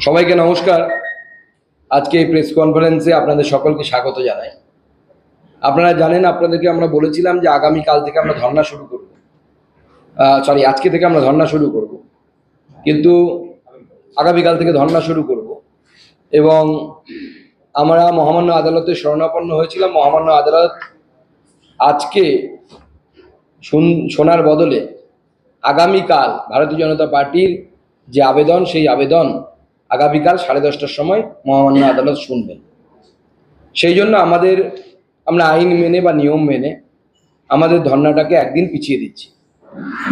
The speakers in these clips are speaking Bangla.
সবাইকে নমস্কার। আজকে এই প্রেস কনফারেন্সে আপনাদের সকলকে স্বাগত জানাই। আপনারা জানেন, আপনাদেরকে আমরা বলেছিলাম যে আগামী কাল থেকে আমরা ধর্ণা শুরু করব। সরি আজকে থেকে আমরা ধর্না শুরু করব। কিন্তু আগামীকাল থেকে ধর্না শুরু করব। এবং আমরা মহামান্য আদালতে শরণাপন্ন হয়েছিলাম। মহামান্য আদালত আজকে শুন- শোনার বদলে আগামীকাল ভারতীয় জনতা পার্টির যে আবেদন, সেই আবেদন আগামীকাল সাড়ে দশটার সময় মহামান্য আদালত শুনবেন। সেই জন্য আমাদের, আমরা আইন মেনে বা নিয়ম মেনে আমাদের ধর্নাটাকে একদিন পিছিয়ে দিচ্ছি।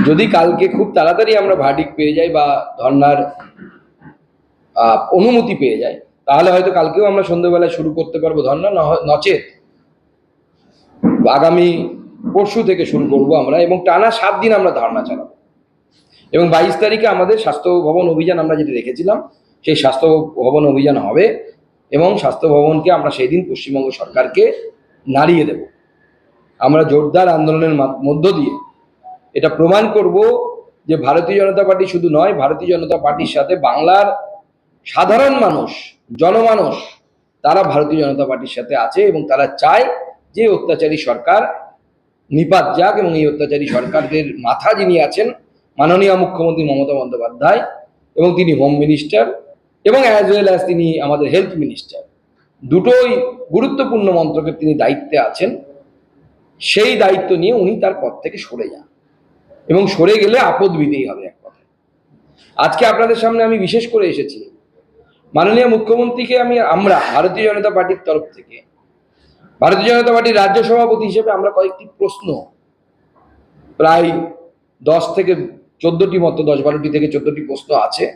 যদি কালকে খুব তাড়াতাড়ি আমরা ভার্ডিক পেয়ে যাই বা ধর্নার অনুমতি পেয়ে যাই, তাহলে হয়তো কালকেও আমরা সন্ধ্যেবেলায় শুরু করতে পারব ধর্না নচেত আগামী পরশু থেকে শুরু করব আমরা এবং টানা সাত দিন আমরা ধর্না চালাবো। এবং বাইশ তারিখে আমাদের স্বাস্থ্য ভবন অভিযান আমরা যেটা রেখেছিলাম সেই স্বাস্থ্য ভবন অভিযান হবে এবং স্বাস্থ্য ভবনকে আমরা সেই দিন পশ্চিমবঙ্গ সরকারকে নাড়িয়ে দেব। আমরা জোরদার আন্দোলনের মধ্য দিয়ে এটা প্রমাণ করব যে ভারতীয় জনতা পার্টি শুধু নয়, ভারতীয় জনতা পার্টির সাথে বাংলার সাধারণ মানুষ, জনমানুষ, তারা ভারতীয় জনতা পার্টির সাথে আছে এবং তারা চায় যে অত্যাচারী সরকার নিপাত যাক এবং এই অত্যাচারী সরকারদের মাথা যিনি আছেন মাননীয় মুখ্যমন্ত্রী মমতা বন্দ্যোপাধ্যায় এবং তিনি হোম মিনিস্টার এবং অ্যাজ ওয়েল অ্যাজ তিনি আমাদের হেলথ মিনিস্টার দুটোই গুরুত্বপূর্ণ মন্ত্রকের তিনি দায়িত্বে আছেন। সেই দায়িত্ব নিয়ে উনি তার পদ থেকে সরে যান। এবং সরে গেলে আপদ বিদেই হবে এক কথায়। আজকে আপনাদের সামনে আমি বিশেষ করে এসেছি। মাননীয় মুখ্যমন্ত্রীকে আমি আমরা, ভারতীয় জনতা পার্টির তরফ থেকে, ভারতীয় জনতা পার্টির রাজ্য সভাপতি হিসেবে আমরা কয়েকটি প্রশ্ন প্রায় দশ থেকে চোদ্দটি মতো, দশ বারোটি থেকে চোদ্দটি প্রশ্ন আছে।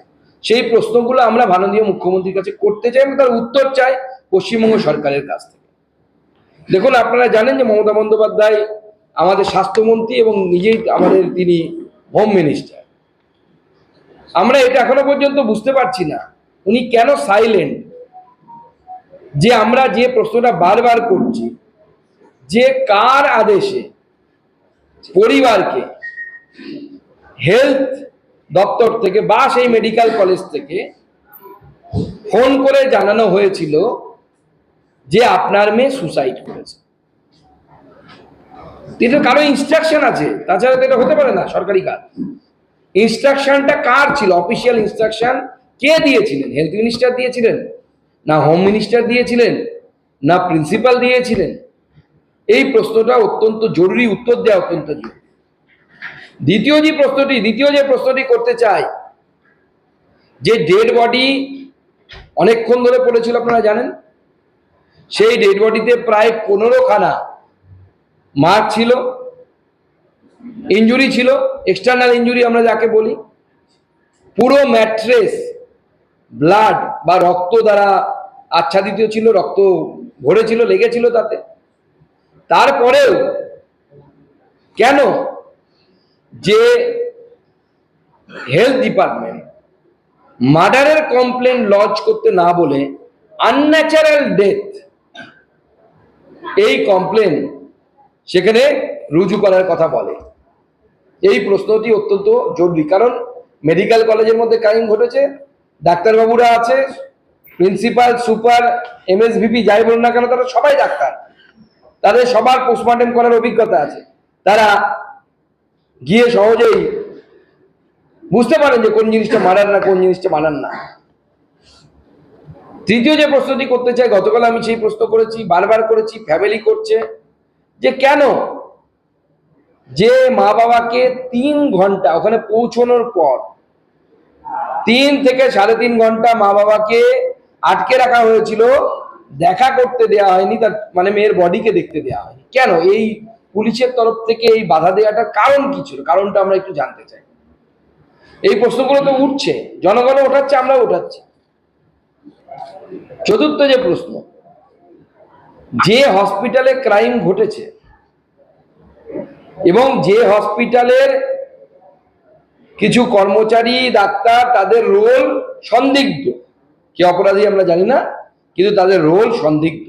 সেই প্রশ্নগুলো আমরা মাননীয় মুখ্যমন্ত্রীর কাছে করতে চাই এবং তার উত্তর চাই পশ্চিমবঙ্গ সরকারের কাছ থেকে। দেখুন, আপনারা জানেন যে মমতা বন্দ্যোপাধ্যায় আমাদের স্বাস্থ্যমন্ত্রী এবং নিজেই আমাদের তিনি হোম মিনিস্টার আমরা এটা এখনও পর্যন্ত বুঝতে পারছি না, উনি কেন সাইলেন্ট যে আমরা যে প্রশ্নটা বারবার করছি, যে কার আদেশে পরিবারকে হেলথ দপ্তর থেকে বা সেই মেডিকেল কলেজ থেকে ফোন করে জানানো হয়েছিল যে আপনার মেয়ে সুসাইড করেছে। এটা কারও ইনস্ট্রাকশন আছে, তাছাড়া তো এটা হতে পারে না, সরকারি কাজ। ইনস্ট্রাকশনটা কার ছিল? অফিসিয়াল ইনস্ট্রাকশন কে দিয়েছিলেন? হেলথ মিনিস্টার দিয়েছিলেন? না হোম মিনিস্টার দিয়েছিলেন? না প্রিন্সিপাল দিয়েছিলেন? এই প্রশ্নটা অত্যন্ত জরুরি, উত্তর দেওয়া অত্যন্ত জরুরি। দ্বিতীয় যে প্রশ্নটি, দ্বিতীয় যে প্রশ্নটি করতে চাই, যে ডেড বডি অনেকক্ষণ ধরে পড়েছিল আপনারা জানেন? সেই ডেড বডিতে প্রায় পনেরো খানা মার্ক ছিল ইঞ্জুরি ছিল এক্সটার্নাল ইঞ্জুরি আমরা যাকে বলি। পুরো ম্যাট্রেস ব্লাড বা রক্ত দ্বারা আচ্ছাদিত ছিল, রক্ত ভরেছিল, লেগেছিল তাতে। তারপরেও কেন যে হেলথ ডিপার্টমেন্ট মার্ডারের কমপ্লেন লজ করতে না বলে আনন্যাচারাল ডেথ এই কমপ্লেন সেখানে রুজু করার কথা বলে। এই প্রশ্নটি অত্যন্ত জরুরি, কারণ মেডিকেল কলেজের মধ্যে ক্রাইম ঘটেছে, ডাক্তারবাবুরা আছে প্রিন্সিপাল সুপার এমএসভিপি যাই বলুন না কেন, তারা সবাই ডাক্তার। তাদের সবার পোস্টমর্টেম করার অভিজ্ঞতা আছে। তারা গিয়ে সহজেই বুঝতে পারেন যে কোন জিনিসটা মারার না, কোন জিনিসটা মানার না। তৃতীয় যে প্রশ্নটি করতে চাই, গতকাল আমি সেই প্রশ্ন করেছি, বারবার করেছি ফ্যামিলি করছে, যে কেন? যে মা বাবাকে তিন ঘণ্টা, ওখানে পৌঁছানোর পর তিন থেকে সাড়ে তিন ঘণ্টা মা বাবাকে আটকে রাখা হয়েছিল, দেখা করতে দেয়া হয়নি, তার মানে মেয়ের বডিকে দেখতে দেয়া হয়নি। কেন? এই পুলিশের তরফ থেকে এই বাধা দেওয়াটার কারণ কি ছিল? কারণটা আমরা একটু জানতে চাই। এই প্রশ্নগুলো তো উঠছে জনগণ ওঠাচ্ছে আমরা ওঠাচ্ছি। চতুর্থ যে প্রশ্ন, যে হসপিটালে ক্রাইম ঘটেছে এবং যে হসপিটালের কিছু কর্মচারী, ডাক্তার, তাদের রোল সন্দিগ্ধ। কি অপরাধী আমরা জানি না, কিন্তু তাদের রোল সন্দিগ্ধ।